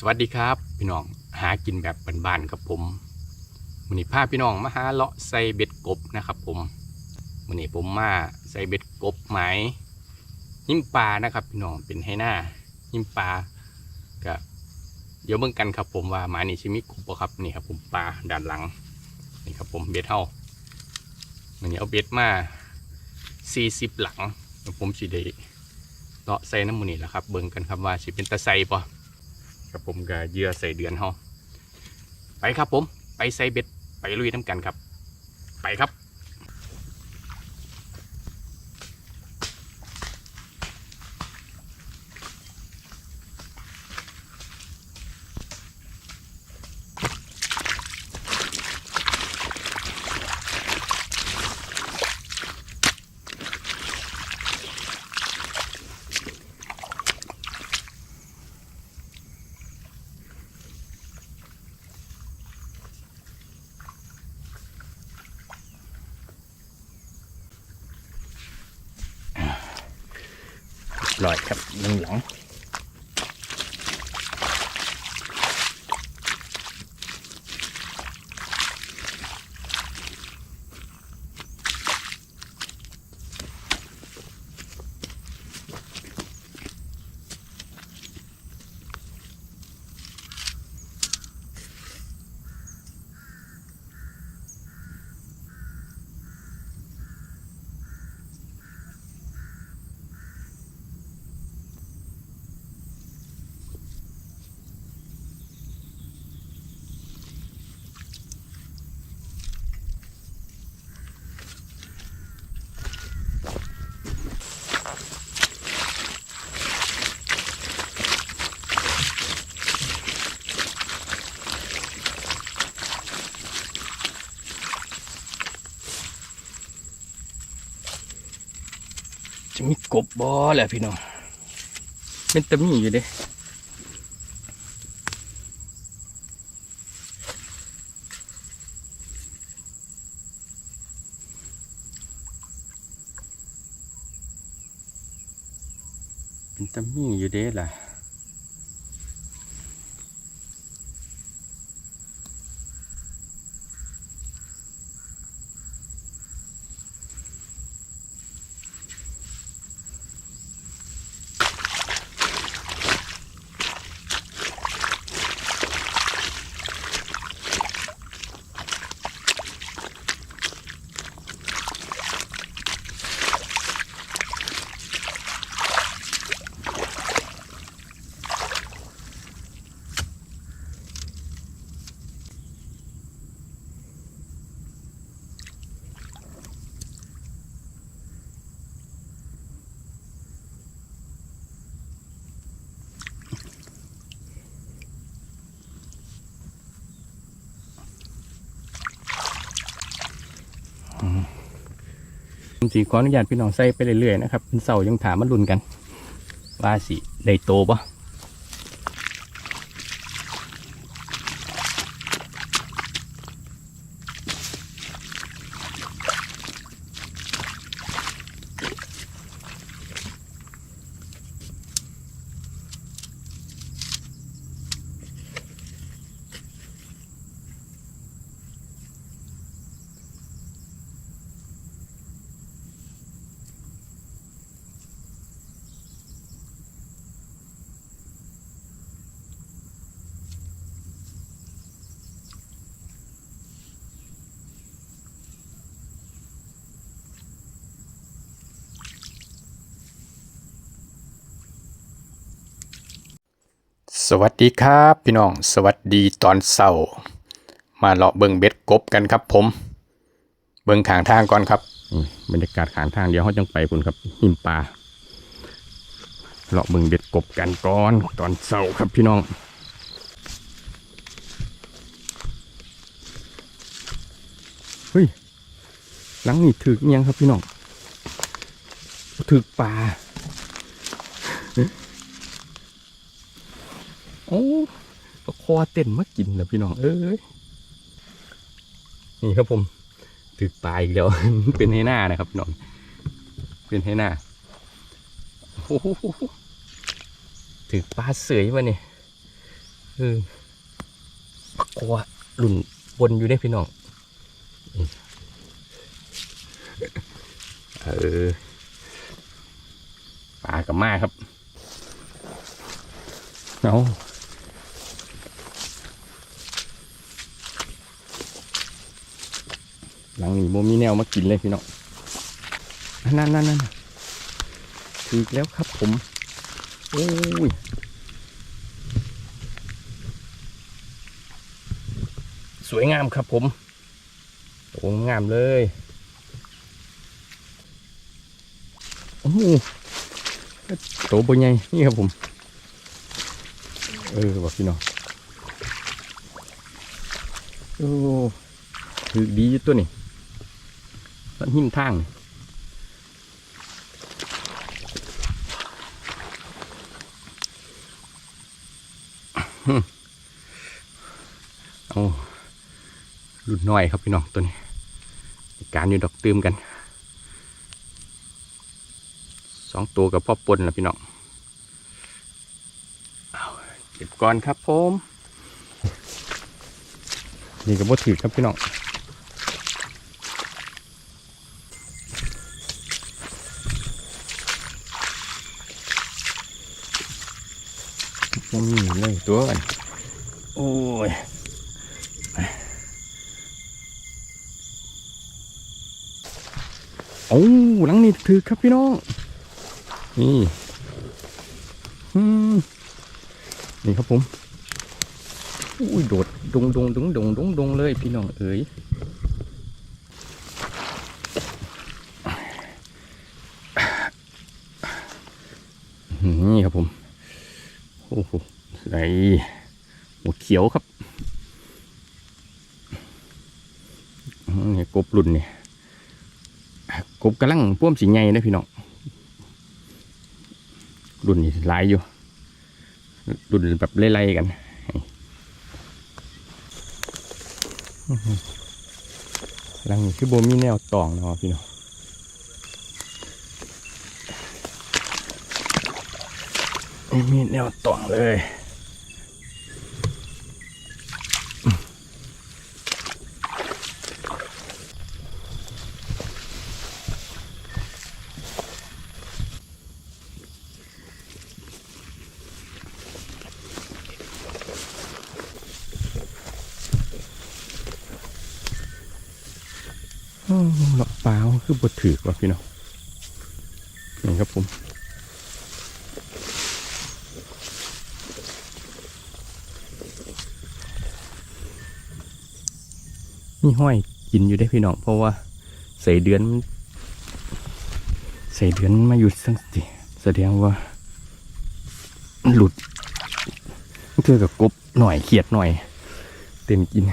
สวัสดีครับ พี่น้องหากินแบบบ้านๆครับผมมือนี้พาพี่น้องมาหาเลาะใส่เบ็ดกบนะครับ ผมมือนี้ผมมาใส่เบ็ดกบไหมยหิมปลานะครับ พี่น้องเป็นให้หน้าหิมปลาก็เดี๋ยวเบิ่งกันครับ ผมว่าหมานี้ชิมิกบครับนี่ครับ ผมปลาด้านหลังนี่ครับ ผมเบ็ดเฮามือนี้เอาเบ็ดมา40 หลังผมสิได้เลาะใส่น้ำมือนี้แหละครับ เบิ่งกันครับว่าสิเป็นตะไซบ่ ครับผมก็เยื่อใส่เดือนเฮาไปครับผม ไปใส่เบ็ด ไปลุยน้ำกันครับ ไปครับ ลอยครับหนึ่งหลัง บบอแหละพี่น้องเป็นตะมีอยู่เด้เป็นตะมีอยู่เด้ล่ะ ผมสีขออนุญาตพี่น้องใส่ไปเรื่อยๆนะครับเป็นเสายังถามมาลุ้นกันว่าสิได้โตปะ สวัสดีครับพี่น้องสวัสดีตอนเสาร์มาเลาะเบิงเบ็ดกบกันครับผม เบิงขางทางก่อนครับบรรยากาศขางทางเดี๋ยวเขาจังไปคุณครับหิมปลาเลาะเบิงเบ็ดกบกันก่อนตอนเสาร์ครับพี่น้องเฮ้ยหลังนี่ถึกอิหยังครับพี่น้องถึกปลา โอ้ก็คอเต้นมากินนะพี่น้อง เอ้ย นี่ครับผมถึกปลาอีกแล้ว เป็นให้หน้านะครับพี่น้อง เป็นให้หน้าโอ้โหถึกปลาเสยวะเนี่ยเออปักวาหลุ่นบนอยู่ได้พี่น้อง เออปลากับมาครับ เอา หลังนี้โมมีแนวมากินเลยพี่น้องนั่นนั่นนั่นถึกแล้วครับผมโอ้ยสวยงามครับผมโอ้งามเลยโอ้โหโตบนใหญ่นี่ครับผม เออบอกพี่น้องโอ้ถือดีตัวนี่ มันหิมทางนี่หึเอารุ่นน้อยครับพี่น้องตัวนี้ การอยู่ดอกตืมกัน สองตัวกับพ่อปนแล้วพี่น้องเอาเก็บก่อนครับผม นี่ก็บ่ถือครับพี่น้อง มันมีเลยตัวกันโอ้ยโอ้หลังนี้ถือครับพี่น้อง นี่อืมนี่ครับผม อุ้ยโดดดงดงดงดงดงดงเลยพี่น้องเอ๋ยนี่ครับผม โอ้โหไหน หัวเขียวครับนี่กบรุ่นนี่กบกำลังพ่วมสีใหญ่นะพี่น้องรุ่นนี้หลายอยู่รุ่นแบบไล่ๆกันหลังนี้คือโบมีแนวตองเนาะพี่น้องไม่มีแนวตองเลย หลอกเปล่าคือบดถือกว่าพี่น้องนี่ครับผมมีห้อยกินอยู่ได้พี่น้องเพราะว่าใส่เดือน ใส่เดือนมันมาอยู่สังสิแสดงว่า หลุดเทือกับกบหน่อยเขียดหน่อย เต็มกิน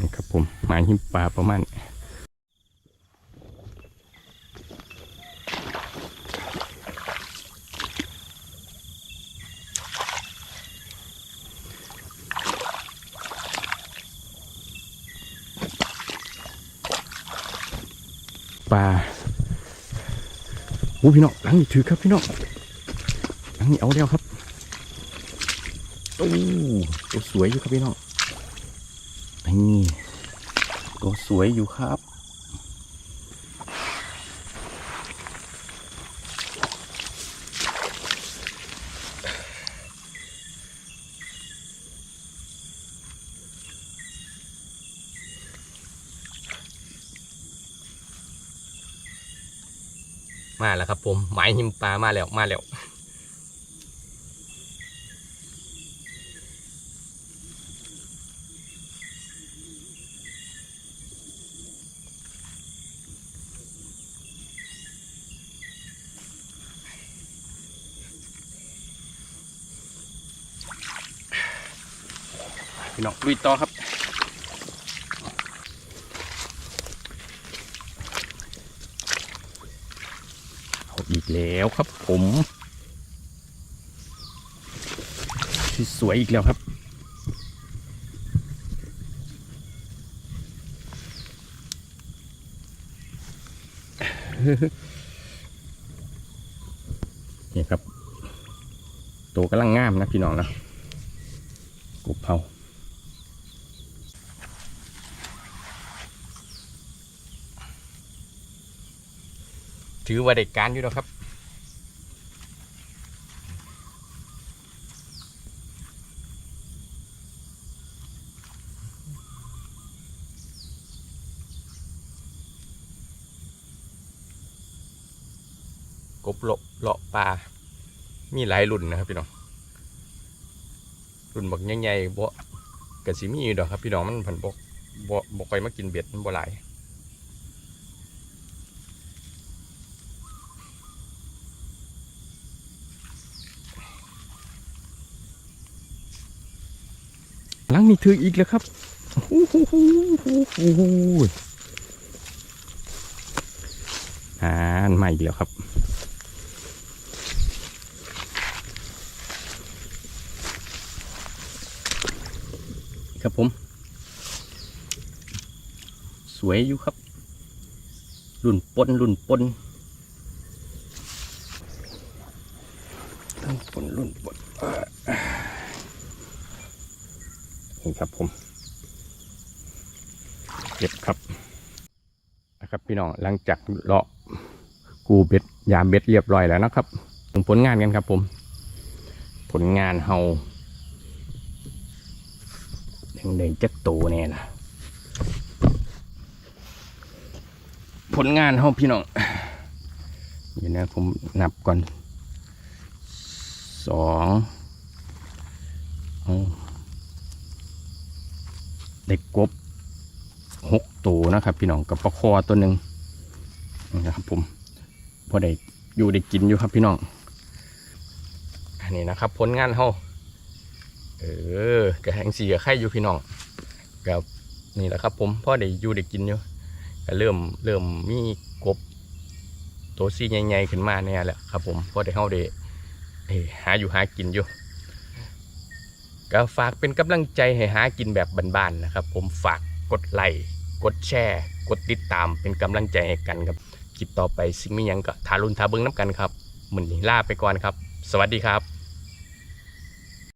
นี่ครับผมหมายหิมปลาประมาณ ปลาโอ้พี่น้องหลังนี่ถือครับพี่น้องหลังนี่เอาแล้วครับโอ้ตัวสวยอยู่ครับพี่น้องนี่ตัวสวยอยู่ครับ มาแล้วครับ ผมหมายหิมปลามาแล้วมาแล้วพี่น้องลุยต่อครับ เอาอีก แล้วครับผม สวยอีกแล้วครับ นี่ครับ ตัวกำลังงามนะพี่น้องนะกบเผาถือว่าได้การอยู่แล้วครับ กบเลาะเลาะ ปลา มีหลายรุ่นนะครับพี่น้อง รุ่นบักใหญ่ๆบ่กะสิมีอยู่ดอกครับพี่น้องมันผันบ่บ่บ่ค่อยมากินเบ็ดมันบ่หลายหลังนี้ถืออีกแล้วครับอ้โหอ่านมาอีกแล้วครับ ครับผม สวยอยู่ครับ รุ่นปนรุ่นปนรุ่นปนรุ่นปนเอ่อนี่ครับผมเก็บครับนะครับพี่น้องหลังจากเลาะกูเบ็ดยามเบ็ดเรียบร้อยแล้วนะครับถึงผลงานกันครับผม ผลงานเฮา เด่นๆจักโตแน่นะผลงานเขาพี่น้องเดี๋ยวนะ ผมนับก่อนสองเอาได้กบหกตัวนะครับ พี่น้องกับปลาคอตัวหนึ่งนะครับผมพอได้อยู่ได้กินอยู่ครับพี่น้องอันนี้นะครับ ผลงานเขา เออกระแหงสีกับไข่อยู่พี่น้องกับนี่แหละครับ ผมพ่อได้อยู่ได้กินอยู่ก็เริ่มเริ่มมีกบตัวซีใหญ่ๆขึ้นมาเนี่ยแหละครับ ผมพ่อได้เข้าได้หาอยู่หากินอยู่ก็ฝากเป็นกำลังใจให้หากินแบบบ้านๆนะครับ ผมฝากกดไลค์กดแชร์กดติดตามเป็นกำลังใจให้กันครับคลิปต่อไปสิ่งมียังก็ทารุณทาเบิ้งน้ำกันครับมือนี้ลาไปก่อนครับ สวัสดีครับ